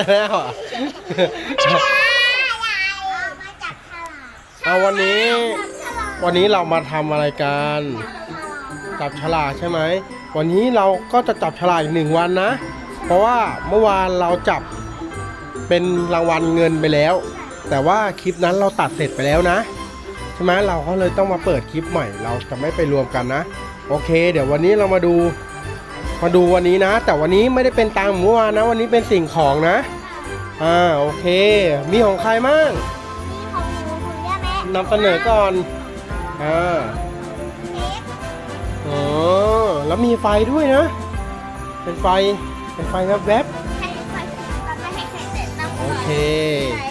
ชแนลเอาวันนี้ วันนี้เรามาทำอะไรกันจับฉลากใช่ไหม วันนี้เราก็จะจับฉลากอีกหนึ่งวันนะ เพราะว่าเมื่อวานเราจับเป็นรางวัลเงินไปแล้ว แต่ว่าคลิปนั้นเราตัดเสร็จไปแล้วนะใช่ไหมเราก็เลยต้องมาเปิดคลิปใหม่ เราจะไม่ไปรวมกันนะ โอเค เดี๋ยววันนี้เรามาดู มาดูวันนี้นะ แต่วันนี้ไม่ได้เป็นตังค์เหมือนเมื่อวานนะ วันนี้เป็นสิ่งของนะ อ่าโอเค มีของใครมั่งของหนูของย่าแม่นำเสนอก่อนอ่าเค้กอ๋อแล้วมีไฟด้วยนะ เป็นไฟเป็นไฟแวบให้ไฟตัดไปให้ไข่เสร็จตั้งๆโอเคไหน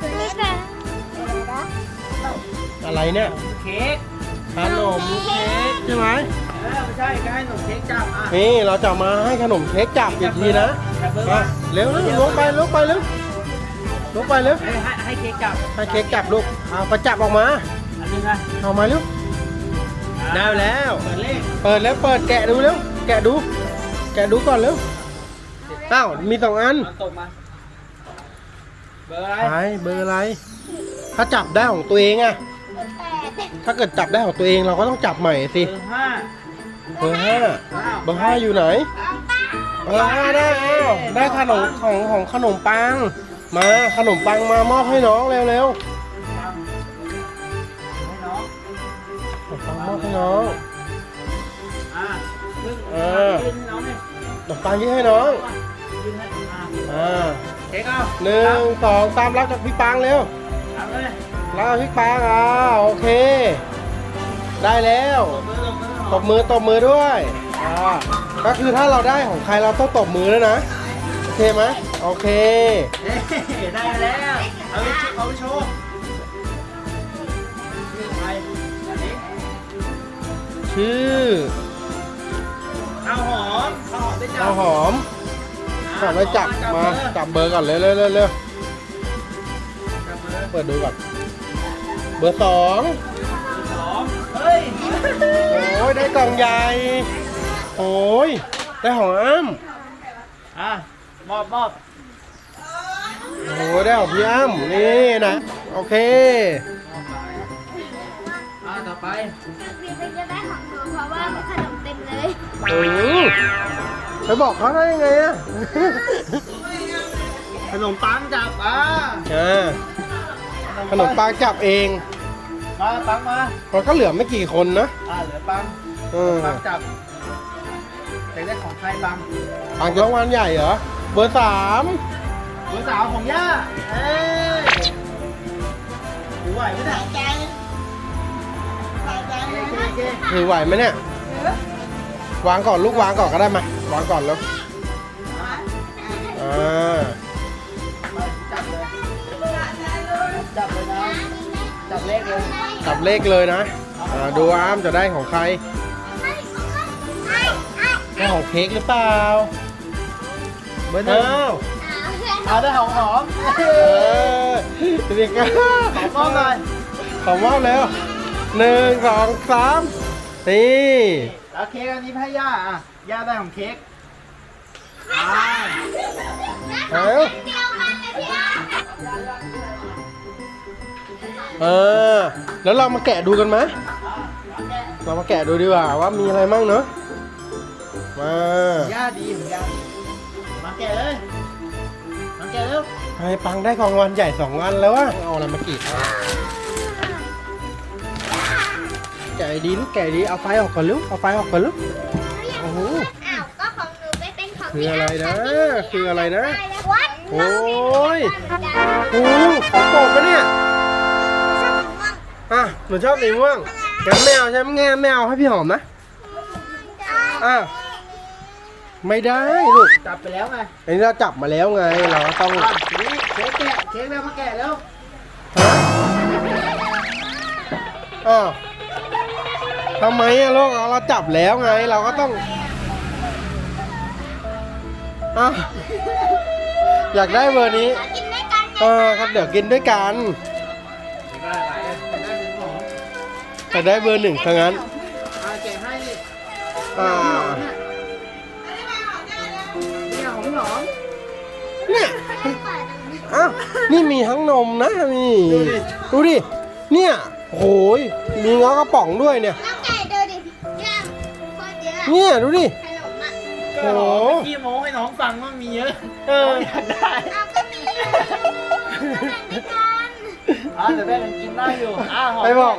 ตัวนี้นะเดี๋ยวนะอะไรเนี่ยเค้กขนมเค้กใช่ไหมเออ ไม่ใช่ก็ให้หนุ่มเค้กจับอะนี่เราจะมาให้ขนมเค้กจับอีกทีนะจับเบอร์มาว่าเร็วนะลงไปลงไปเร็วลงไปเร็วให้ให้ให้เค้กจับให้เค้กจับลูกเอาไปจับออกมา อันนี้นะเอามาเร็วได้แล้ว เปิดเลขเปิดแล้วเปิดแกะดูเร็วแกะดู แกะดูก่อนเร็วอ้าวมีสองอันเอาตกมา เบอร์อะไรใช่เบอร์อะไร ถ้าจับได้ของตัวเองอะแปดถ้าเกิดจับได้ของตัวเองเราก็ต้องจับใหม่สิเบอร์ห้า เบอร์ห้าเบอร์ห้าอยู่ไหนเบอร์ห้าได้อ้าวได้ขนมของของขนมปัง มาขนมปังมามอบให้น้องเร็วเร็วขนมปังมอบให้น้องอะยื่นเออขนมปังยื่นให้น้องอ่าเค้กเอาหนึ่งสองสามรับจากพี่ปังเร็วเลยรับพี่ปังอ่าโอเค ได้แล้ว ตบมือตบมือตบมือตบมือด้วยอ่าก็คือถ้าเราได้ของใครเราต้องตบมือแล้วนะ โอเคไหมโอเคเฮ้ยได้แล้ว เอาไปเอาไปโชว์ยื่นไปอันนี้ชื่อข้าวหอมข้าวหอมได้จับข้าวหอมก่อนไปจับมาจับเบอร์ก่อนเร็วเร็วเร็วเร็วจับเบอร์เปิดดูก่อนเบอร์สอง สองเฮ้ยโอ้ ยได้กล่องใหญ่โอ้ยได้ของอ้ำอะมอบมอบโอ้ยได้ของพี่อ้ำนี่นะโอเคอะต่อไปมีเป็นจะได้ของหนูเพราะว่าขนมเต็มเลยโอ้ยไปบอกเขาได้ยังไงอะขนมปังจับอะอ่าขนมปังจับเอง มาปังมามันก็เหลือไม่กี่คนนะอะเหลือปังเออปังจับอยากได้ของใครปังปังรางวัลใหญ่เหรอเบอร์สามเบอร์สาวของย่าเอ้ยถือไหวไหมเนี่ยใจใจใจโอเคโอเคถือไหวไหมเนี่ยวางก่อนลูกวางก่อนก็ได้มาวางก่อนแล้ว จับเลขเลยนะอ่าดูอ้ามจะได้ของใคร ได้ของเค้กหรือเปล่าเบอร์หนึ่งอ้าวเอาได้ของหอมเออเด็กขอมอบหน่อยขอมอบแล้วหนึ่งสองสามนี่แล้วเค้กอันนี้ให้ย่าอะย่าได้ของเค้กอ่า เอาเดียวกันเลยพี่อ้ำ เออ แล้วเรามาแกะดูกันไหมเรามาแกะดูดีกว่าว่ามีอะไรมั่งเนาะมาย่าดีของย่าดีมาแกะเลยมาแกะเร็วไอ้ปังได้ของรางวัลใหญ่สองอันแล้ววะเอาอะไรมากรีดแกะดีลูกแกะดีเอาไฟออกก่อนลูกเอาไฟออกก่อนลูกโอ้โหอ้าวก็ของหนูไปเป็นของคืออะไรนะ คืออะไรนะวัดโอ้ยโอ้โหของโปรดปะเนี่ย อะหนูชอบสีม่วงงั้นไม่เอาใช่ไหมงั้นไม่เอาให้พี่หอมนะอะไม่ได้ลูกจับไปแล้วไงอันนี้เราจับมาแล้วไง เราก็ต้องอะนี่เค้กแกะเค้กแล้วมาแกะแล้วฮะอ้าวทำไมอะลูกเราจับแล้วไง เราก็ต้องอะอยากได้เบอร์นี้กินด้วยกันเออครับเดี๋ยวกินด้วยกัน แต่ได้เบอร์หนึ่งทั้งนั้นอะแกะให้นี่อ่านี่ของพี่หอมเนี่ยอ้าวนี่มีทั้งนมนะนี่ดูดิ เนี่ยโอ้ยมีเงากระป๋องด้วยเนี่ย น้องไก่ดูดิเนี่ยโคตรเยอะเนี่ยดูดิ ขนมอะโอ้โหขี้โม้ให้น้องฟังว่ามีเยอะเอออยากได้เอาก็มีแบ่งกันอะแต่แม่ยังกินได้อยู่อะหอมไปบอก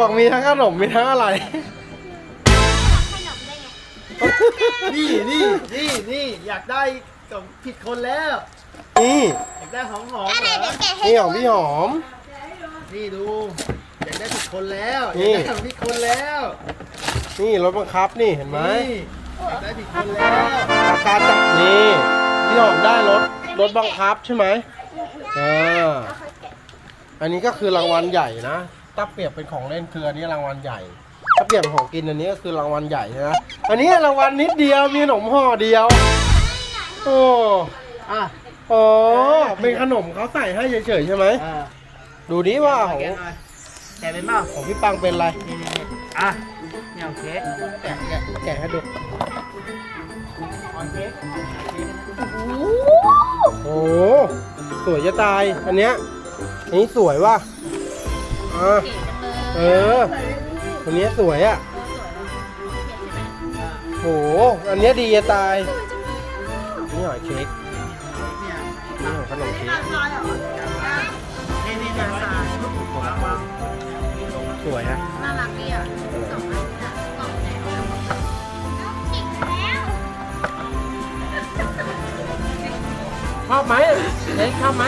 บอกมีทั้งขนมมีทั้งอะไร ขนมได้ไงนี่นี่นี่นี่อยากได้กับผิดคนแล้ว นี่อยากได้หอมหอมอะไรเหรอเดี๋ยวแกะให้นี่ของพี่หอม นี่ดู อยากได้ผิดคนแล้วนี่อยากได้ของผิดคนแล้วนี่รถบังคับนี่เห็นไหมนี่อยากได้ผิดคนแล้วอาการจับนี่พี่หอมได้รถรถบังคับใช่ไหมอ่าอันนี้ก็คือรางวัลใหญ่นะ ถ้าเปรียบเป็นของเล่นคืออันนี้รางวัลใหญ่ ถ้าเปรียบเป็นของกินอันนี้ก็คือรางวัลใหญ่นะอันนี้รางวัลนิดเดียวมีขนมห่อเดียว โอ้อะอ๋อเป็นขนมเขาใส่ให้เฉยๆใช่ไหมอะดูดิว่าของแกะหน่อยแกะเป็นเปล่าของพี่ปังเป็นอะไรนี่นี่นี่อะนี่ของเค้กแกะแกะแกะให้ดูของเค้กโอ้สวยจะตายอันเนี้ยอันนี้สวยว่ะ อ่าเอออันเนี้ยสวยอะ โห อันเนี้ยดีจะตาย นี่หอยเค้กเนี่ยนี่หอยขนมเค้ก นี่นี่เนี่ยวางวางสวยฮะน่ารักดีอะสองอันอะกล่องไหนเอาจิกแล้วชอบไหมเค้กชอบไหม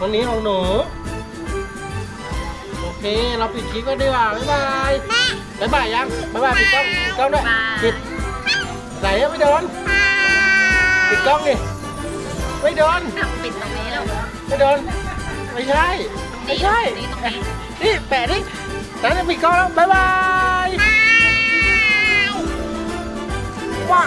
วันนี้ของหนูโอ เค เราปิดคลิปก็ดีกว่า บ๊ายบายบ๊ายบายยังบ๊ายบายปิดกล้องปิดกล้องด้วยปิดไหนอะไม่โดนปิดกล้องดิไม่โดนปิดตรงนี้แล้วไม่โดนไม่ใช่ไม่ใช่นี่แปะดินั้นปิดกล้องแล้วบ๊ายบายว้า